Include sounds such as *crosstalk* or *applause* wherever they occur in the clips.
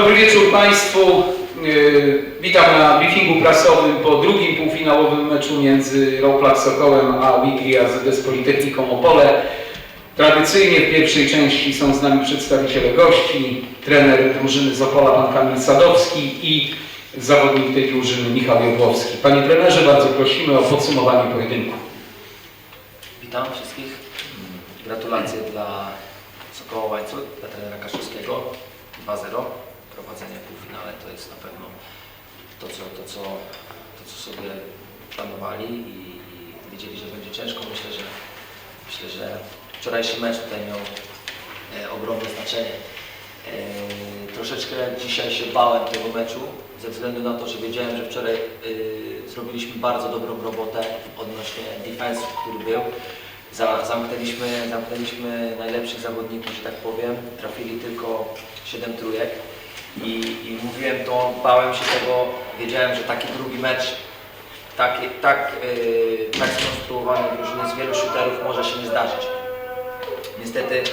Dobry wieczór Państwu. Yy, Witam na briefingu prasowym po drugim półfinałowym meczu między Roplak Sokołem a Wigri AZS Politechniką Opole. Tradycyjnie w pierwszej części są z nami przedstawiciele gości, trener drużyny z Opola pan Kamil Sadowski i zawodnik tej drużyny Michał Jodłowski. Panie trenerze, bardzo prosimy o podsumowanie pojedynku. Witam wszystkich. Gratulacje dla Sokoła Łańcuch, dla trenera Kaszewskiego. 2-0. Prowadzenie w półfinale to jest na pewno to, co, to, co, to, co sobie planowali i, i wiedzieli, że będzie ciężko. Myślę, że myślę, że wczorajszy mecz tutaj miał e, ogromne znaczenie. E, troszeczkę dzisiaj się bałem tego meczu, ze względu na to, że wiedziałem, że wczoraj e, zrobiliśmy bardzo dobrą robotę odnośnie defense, który był. Za, zamknęliśmy, zamknęliśmy najlepszych zawodników, że tak powiem. Trafili tylko 7 trójek. I, I mówiłem to, bałem się tego, wiedziałem, że taki drugi mecz, taki, tak, yy, tak skonstruowanej drużyny z wielu shooterów może się nie zdarzyć. Niestety,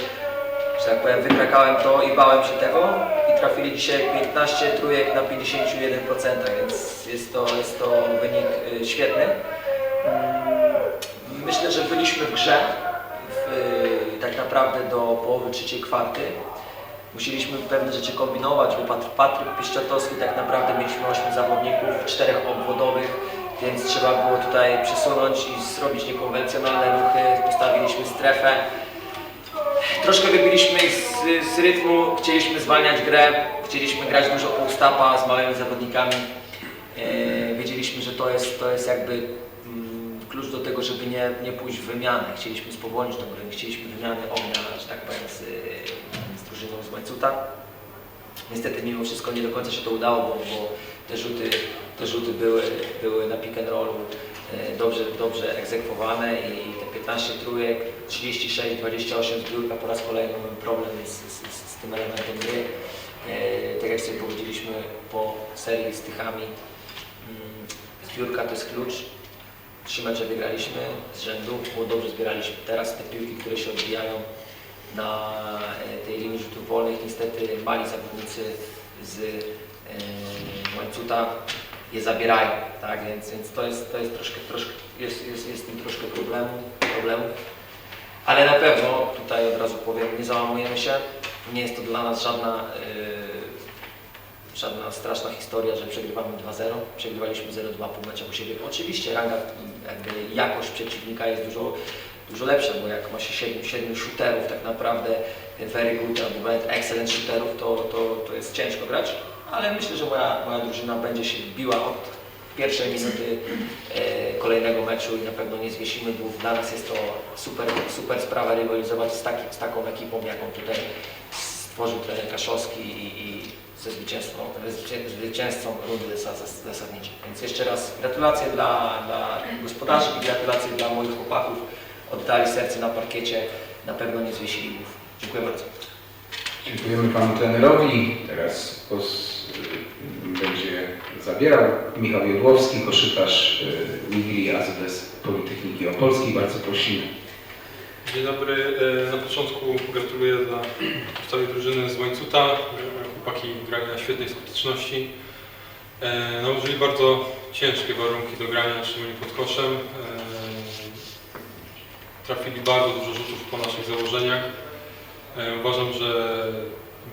że tak powiem, wykrakałem to i bałem się tego i trafili dzisiaj 15 trójek na 51%, więc jest to, jest to wynik y, świetny. Mm, Myślę, że byliśmy w grze w, y, tak naprawdę do połowy trzeciej kwarty. Musieliśmy pewne rzeczy kombinować, bo Patr- Patryk Piszczatowski tak naprawdę mieliśmy 8 zawodników, czterech obwodowych, więc trzeba było tutaj przesunąć i zrobić niekonwencjonalne ruchy. Postawiliśmy strefę. Troszkę wybiliśmy z, z rytmu, chcieliśmy zwalniać grę, chcieliśmy grać dużo półstapa z małymi zawodnikami. E, wiedzieliśmy, że to jest, to jest jakby mm, klucz do tego, żeby nie, nie pójść w wymianę. Chcieliśmy spowolnić tą grę, chcieliśmy wymiany ognia, że tak powiem, z, z drużyną z Łańcuta. Niestety mimo wszystko nie do końca się to udało, bo, bo te rzuty, te rzuty były, były na pick and rollu e, dobrze, dobrze egzekwowane i te 15 trójek, 36, 28 zbiórka po raz kolejny mamy problem z, z, z, z tym elementem gry. E, tak jak sobie powiedzieliśmy po serii z Tychami, mm, zbiórka to jest klucz. Trzy mecze wygraliśmy z rzędu, było dobrze zbieraliśmy. Teraz te piłki, które się odbijają na e, tej linii rzutów wolnych, niestety mali zawodnicy z e, łańcuta je zabierają, tak, więc, więc to jest, to jest troszkę, troszkę jest, jest, jest tym troszkę problemu, problemu. Ale na pewno, tutaj od razu powiem, nie załamujemy się, nie jest to dla nas żadna, yy, żadna straszna historia, że przegrywamy 2-0, przegrywaliśmy 0-2 po meczach u siebie. Oczywiście ranga, jakby jakość przeciwnika jest dużo, dużo lepsza, bo jak ma się 7, 7 shooterów tak naprawdę, very good albo nawet excellent shooterów, to, to, to jest ciężko grać, ale myślę, że moja, moja drużyna będzie się biła od pierwszej minuty e, kolejnego meczu i na pewno nie zwiesimy głów. Dla nas jest to super, super sprawa rywalizować z, taki, z taką ekipą, jaką tutaj stworzył trener Kaszowski i, i ze zwycięzcą, zwycię- zwycięzcą rundy zas- zas- zasadniczej. Więc jeszcze raz gratulacje dla, dla gospodarzy i gratulacje dla moich chłopaków. Oddali serce na parkiecie, na pewno nie zwiesili głów. Dziękuję bardzo. Dziękujemy panu trenerowi. Teraz głos y, będzie zabierał Michał Jodłowski, koszykarz y, Wigri AZS Politechniki Opolskiej. Bardzo prosimy. Dzień dobry. E, Na początku gratuluję dla całej drużyny z Łańcuta. Chłopaki grali na świetnej skuteczności. E, Nałożyli bardzo ciężkie warunki do grania, szczególnie pod koszem. Trafili bardzo dużo rzutów po naszych założeniach. E, Uważam, że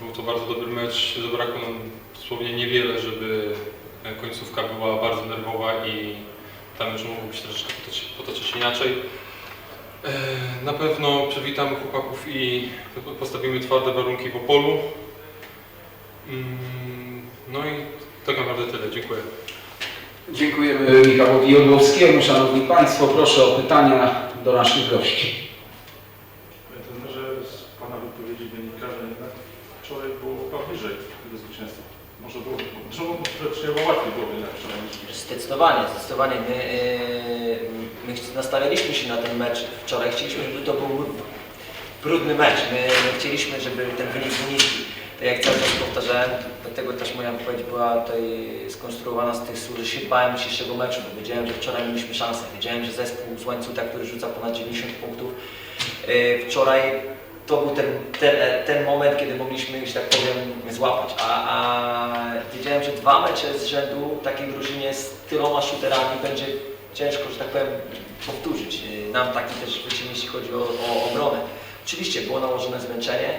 był to bardzo dobry mecz. Zabrakło nam dosłownie niewiele, żeby e, końcówka była bardzo nerwowa i tam już mogło być troszeczkę potoczyć, inaczej. E, Na pewno przywitamy chłopaków i postawimy twarde warunki w Opolu. Mm, No i tak naprawdę tyle. Dziękuję. Dziękujemy Michałowi Jodłowskiemu. Szanowni Państwo, proszę o pytania do naszych gości. Panie trenerze, z Pana wypowiedzi wynika, że jednak wczoraj było chyba bliżej tego zwycięstwa. Może było, może było teoretycznie łatwiej było jednak wczoraj niż dzisiaj. Zdecydowanie, zdecydowanie. My, yy, my nastawialiśmy się na ten mecz wczoraj. Chcieliśmy, żeby to był brudny mecz. My, my chcieliśmy, żeby ten wynik był niski. Tak jak cały czas powtarzałem, dlatego też moja wypowiedź była tutaj skonstruowana z tych słów, że się bałem dzisiejszego meczu, bo wiedziałem, że wczoraj mieliśmy szansę. Wiedziałem, że zespół z Łańcuta, który rzuca ponad 90 punktów, yy, wczoraj to był ten, ten, ten moment, kiedy mogliśmy, że tak powiem, złapać. A, a wiedziałem, że dwa mecze z rzędu takiej drużynie z tyloma shooterami będzie ciężko, że tak powiem, powtórzyć. Yy, Nam taki też wyczyn, jeśli chodzi o, o obronę. Oczywiście było nałożone zmęczenie,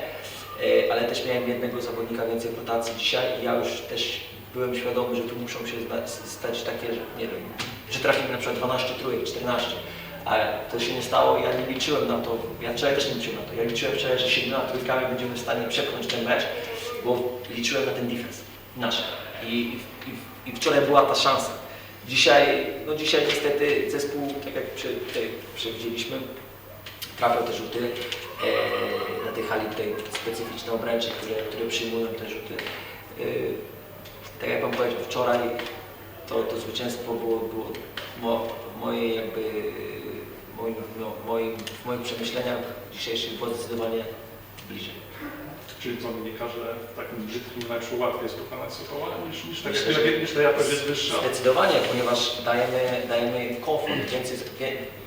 ale też miałem jednego zawodnika więcej w rotacji dzisiaj i ja już też byłem świadomy, że tu muszą się stać takie, że nie wiem, że trafimy na przykład 12 trójek, 14. Ale to się nie stało ja nie liczyłem na to, ja wczoraj też nie liczyłem na to, ja liczyłem wczoraj, że siedmioma trójkami będziemy w stanie przepchnąć ten mecz, bo liczyłem na ten defense nasz. I, i, I wczoraj była ta szansa. Dzisiaj, no dzisiaj niestety zespół, tak jak przewidzieliśmy, trafiał te rzuty e, na tej hali tutaj specyficzne obręcze, które, które przyjmują te rzuty. E, tak jak Pan powiedział, wczoraj to, to zwycięstwo było, było mo, mojej jakby, moim, no, moim, w moich przemyśleniach dzisiejszych było zdecydowanie bliżej. Czyli co wynika, że w takim brzydkim meczu łatwiej jest pokonać Sokoła niż, niż, tak, Myślę, jakość jest wyższa. Zdecydowanie, ponieważ dajemy, dajemy komfort, więcej,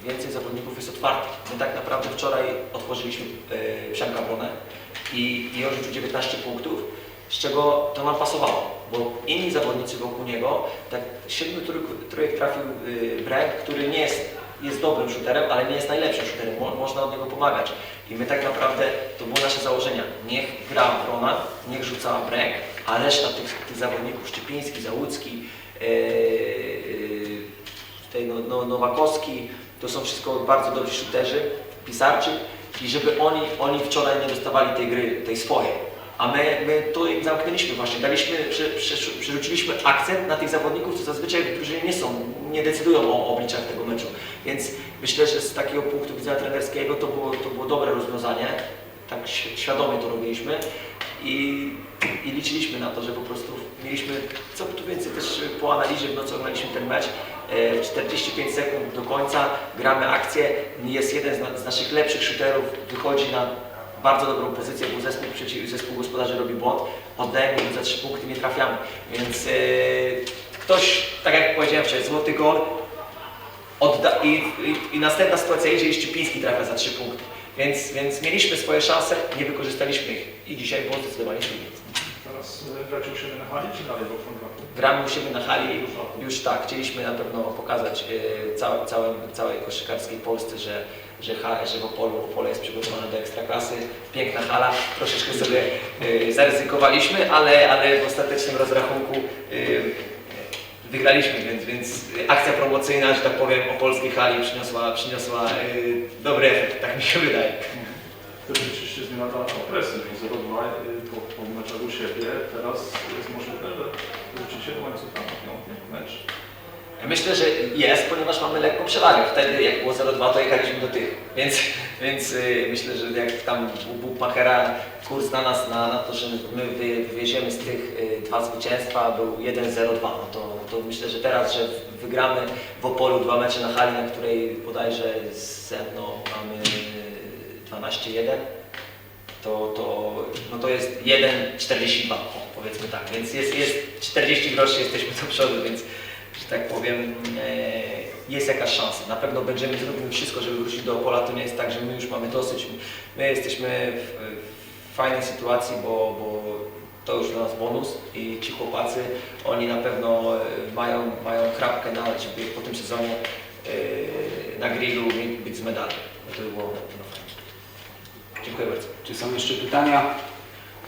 więcej zawodników jest otwartych. My tak naprawdę wczoraj otworzyliśmy e, Przemka Bronę i, i on rzucił 19 punktów, z czego to nam pasowało, bo inni zawodnicy wokół niego, tak 7 trójek, trafił y, Brek, który nie jest, jest dobrym shooterem, ale nie jest najlepszym shooterem, Mo, można od niego pomagać. I my tak naprawdę, to było nasze założenia, niech gra Brona, niech rzuca Brek, a reszta tych, tych zawodników, Szczypiński, Załucki, yy, yy, no, no, Nowakowski, to są wszystko bardzo dobrzy shooterzy, Pisarczyk i żeby oni, oni wczoraj nie dostawali tej gry, tej swojej. A my, my to im zamknęliśmy właśnie, daliśmy, prze, przerzuciliśmy akcent na tych zawodników, co zazwyczaj drużynie nie są, nie decydują o obliczach tego meczu. Więc myślę, że z takiego punktu widzenia trenerskiego to było, to było dobre rozwiązanie. Tak świ- świadomie to robiliśmy i, i liczyliśmy na to, że po prostu mieliśmy, co tu więcej też po analizie w nocy oglądaliśmy ten mecz, e, w 45 sekund do końca gramy akcję, jest jeden z, na, z naszych lepszych shooterów, wychodzi na bardzo dobrą pozycję, bo zespół, przeciw, zespół gospodarzy robi błąd, oddajemy za trzy punkty, nie trafiamy. Więc e, ktoś, tak jak powiedziałem wcześniej, złoty gol odda, i, i, i następna sytuacja idzie i Szczypiński trafia za trzy punkty. Więc, więc mieliśmy swoje szanse, nie wykorzystaliśmy ich i dzisiaj było zdecydowanie trudniej. Teraz e, gracie u siebie na hali, czy dalej w Okrąglaku? Gramy u siebie na hali, już tak, chcieliśmy na pewno pokazać e, całe, całym, całej koszykarskiej Polsce, że, że, że w Opolu, Opole jest przygotowane do ekstraklasy. Piękna hala, troszeczkę sobie e, zaryzykowaliśmy, ale, ale w ostatecznym rozrachunku e, wygraliśmy, więc, więc akcja promocyjna, że tak powiem, o polskiej hali przyniosła, przyniosła e, dobry efekt, tak mi się wydaje. Wtedy oczywiście zmiana presji, bo 0-2 y, po, po meczach u siebie, teraz jest możliwe, że wrócicie do łańcucha na piąty mecz. Myślę, że jest, ponieważ mamy lekką przewagę. Wtedy jak było 0,2 to jechaliśmy do tych. Więc, więc y, myślę, że jak tam u Buchmachera kurs na nas, na, na to, że my wy- wywieziemy z tych y, dwa zwycięstwa był 1,02. No to, to myślę, że teraz, że wygramy w Opolu dwa mecze na hali, na której bodajże ze mną mamy 12-1, to, to, no to jest 1,42 o, powiedzmy tak. Więc jest, jest 40 groszy, jesteśmy do przodu, więc że tak powiem, e, jest jakaś szansa. Na pewno będziemy zrobili wszystko, żeby wrócić do Opola. To nie jest tak, że my już mamy dosyć. My jesteśmy w, fajnej sytuacji, bo, bo to już dla nas bonus i ci chłopacy, oni na pewno e, mają, mają chrapkę na żeby po tym sezonie e, na grillu być z medalem. No to by było. Dziękuję bardzo. Czy są jeszcze pytania?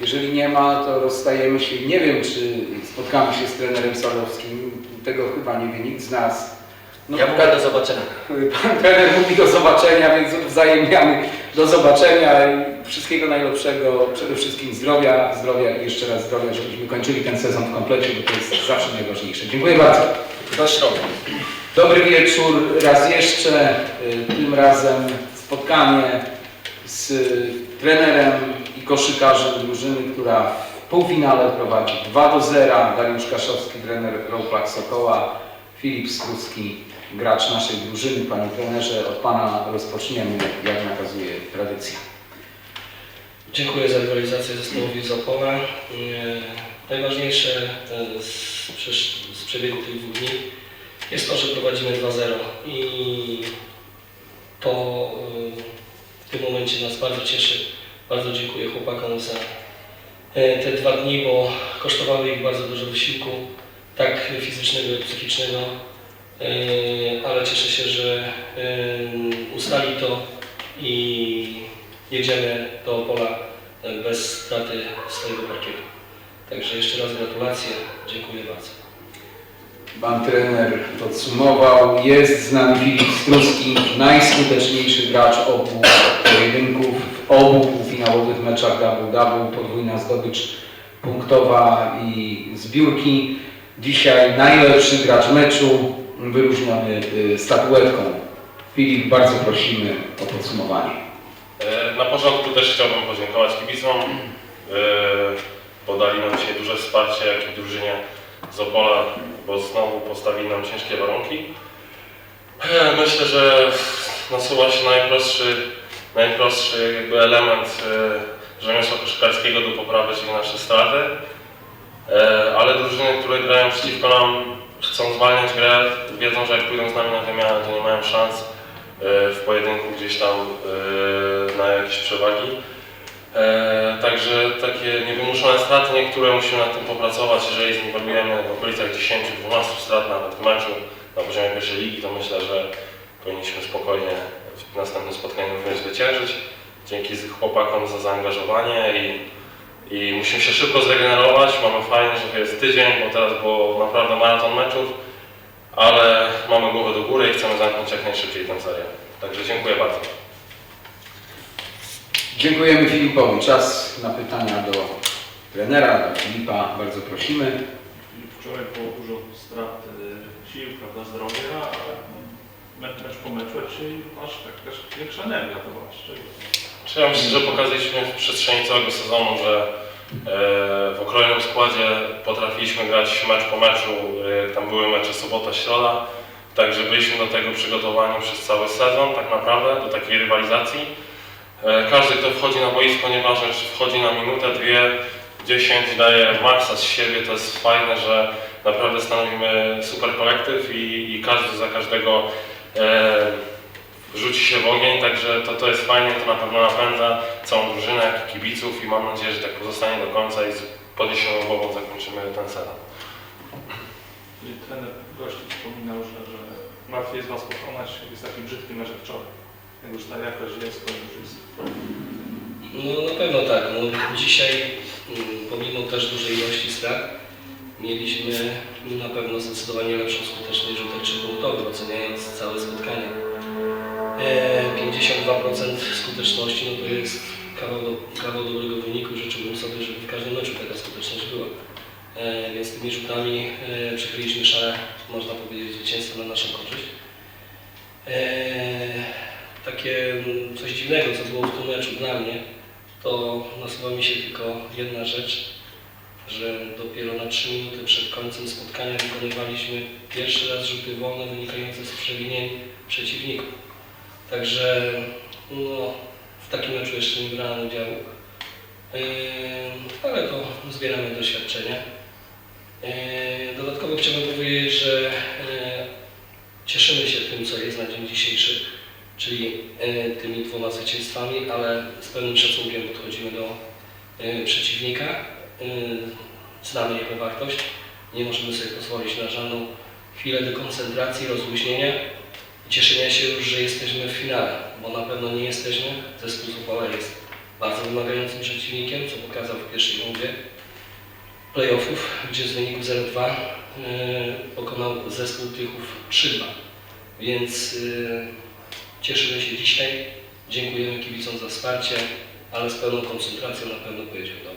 Jeżeli nie ma, to rozstajemy się. Nie wiem, czy spotkamy się z trenerem Salowskim. Tego chyba nie wie nikt z nas. No, ja mówię do zobaczenia. *laughs* Pan trener mówi do zobaczenia, więc wzajemniamy do zobaczenia. i Wszystkiego najlepszego, przede wszystkim zdrowia, zdrowia i jeszcze raz zdrowia, żebyśmy kończyli ten sezon w komplecie, bo to jest zawsze najważniejsze. Dziękuję bardzo. Do. Dobry wieczór raz jeszcze. Y, Tym razem spotkanie z trenerem i koszykarzem drużyny, która w półfinale prowadzi 2 do 0. Dariusz Kaszowski, trener Rołplak Sokoła, Filip Skrucki, gracz naszej drużyny. Panie trenerze, od Pana rozpoczniemy, jak nakazuje tradycja. Dziękuję za rywalizację zespołowi z Opola. E, Najważniejsze e, z, z przebiegu tych dwóch dni jest to, że prowadzimy 2-0 i to e, w tym momencie nas bardzo cieszy, Bardzo dziękuję chłopakom za te dwa dni, bo kosztowały ich bardzo dużo wysiłku, tak fizycznego, jak psychicznego, E, ale cieszę się, że e, ustali to i jedziemy do Opola e, bez straty swojego parkietu. Także jeszcze raz gratulacje, dziękuję bardzo. Pan trener podsumował. Jest z nami Filip Struski, najskuteczniejszy gracz obu pojedynków obu półfinałowych meczach double-double, podwójna zdobycz punktowa i zbiórki. Dzisiaj najlepszy gracz meczu, wyróżniony y, statuetką. Filip, bardzo prosimy o podsumowanie. E, Na początku też chciałbym podziękować kibicom. E, Podali nam dzisiaj duże wsparcie, jak i drużynie z Opola, bo znowu postawili nam ciężkie warunki. E, Myślę, że nasuwa się najprostszy, najprostszy jakby element e, rzemiosła koszykarskiego do poprawy, czyli nasze straty. E, Ale drużyny, które grają przeciwko nam, chcą zwalniać grę, wiedzą, że jak pójdą z nami na wymianę, to nie mają szans e, w pojedynku gdzieś tam na jakieś przewagi. Także takie niewymuszone straty, niektóre musimy nad tym popracować. Jeżeli zniwelujemy w okolicach 10-12 strat nawet w meczu na poziomie pierwszej ligi, to myślę, że powinniśmy spokojnie w następnym spotkaniu również zwyciężyć. Dzięki chłopakom za zaangażowanie i, i musimy się szybko zregenerować. Mamy fajnie, że to jest tydzień, bo teraz było naprawdę maraton meczów, ale mamy głowę do góry i chcemy zamknąć jak najszybciej tę serię. Także dziękuję bardzo. Dziękujemy Filipowi. Czas na pytania do trenera, do Filipa. Bardzo prosimy. Wczoraj było dużo strat y, sił, prawda, zdrowia, ale mecz, po meczu, się masz tak też większa energia, to szczerze. Czy ja myślę, że pokazaliśmy w przestrzeni całego sezonu, że e, w okrojonym składzie potrafiliśmy grać mecz po meczu. E, Tam były mecze sobota, środa. Także byliśmy do tego przygotowani przez cały sezon, tak naprawdę, do takiej rywalizacji. E, Każdy, kto wchodzi na boisko, nieważne czy wchodzi na minutę, dwie, dziesięć, daje maksa z siebie. To jest fajne, że naprawdę stanowimy super kolektyw i, i każdy za każdego rzuci się w ogień, także to, to jest fajnie, to na pewno napędza całą drużynę, jak i kibiców i mam nadzieję, że tak pozostanie do końca i z podniesioną głową zakończymy ten sezon. Trener gości wspominał, że, że łatwiej jest Was pokonać, jak jest taki brzydki mecz jak wczoraj. Jak już ta jakość jest, to już jest No na pewno tak. No, dzisiaj, mm, pomimo też dużej ilości strat, mieliśmy na pewno zdecydowanie lepszą skuteczność rzutek trzypunktowych, oceniając całe spotkanie. E, 52% skuteczności no to jest kawał, do, kawał dobrego wyniku. Życzyłbym sobie, żeby w każdym meczu taka skuteczność była. E, więc tymi rzutami e, przechyliliśmy szale, można powiedzieć, zwycięstwa na naszą korzyść. E, takie mm, coś dziwnego, co było w tym meczu dla mnie, to nasuwa mi się tylko jedna rzecz, że dopiero na 3 minuty przed końcem spotkania wykonywaliśmy pierwszy raz rzuty wolne wynikające z przewinień przeciwników. Także no, w takim meczu jeszcze nie brałem udziału, Yy, ale to zbieramy doświadczenie. Yy, Dodatkowo chciałbym powiedzieć, że yy, cieszymy się tym, co jest na dzień dzisiejszy, czyli e, tymi dwoma zwycięstwami, ale z pewnym szacunkiem podchodzimy do e, przeciwnika. E, Znamy jego wartość, nie możemy sobie pozwolić na żadną chwilę dekoncentracji, rozluźnienia i cieszenia się już, że jesteśmy w finale, bo na pewno nie jesteśmy. Zespół z jest bardzo wymagającym przeciwnikiem, co pokazał w pierwszej rundzie playoffów, gdzie z wyniku 0-2 e, pokonał zespół Tychów 3-2. Więc y, cieszymy się dzisiaj, dziękujemy kibicom za wsparcie, ale z pełną koncentracją na pewno pojedziemy do.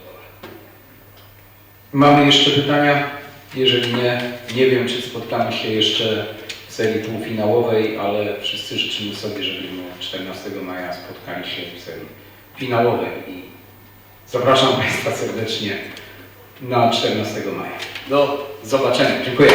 Mamy jeszcze pytania? Jeżeli nie, nie wiem, czy spotkamy się jeszcze w serii półfinałowej, ale wszyscy życzymy sobie, żebyśmy 14 maja spotkali się w serii finałowej i zapraszam Państwa serdecznie na 14 maja. Do zobaczenia. Dziękuję.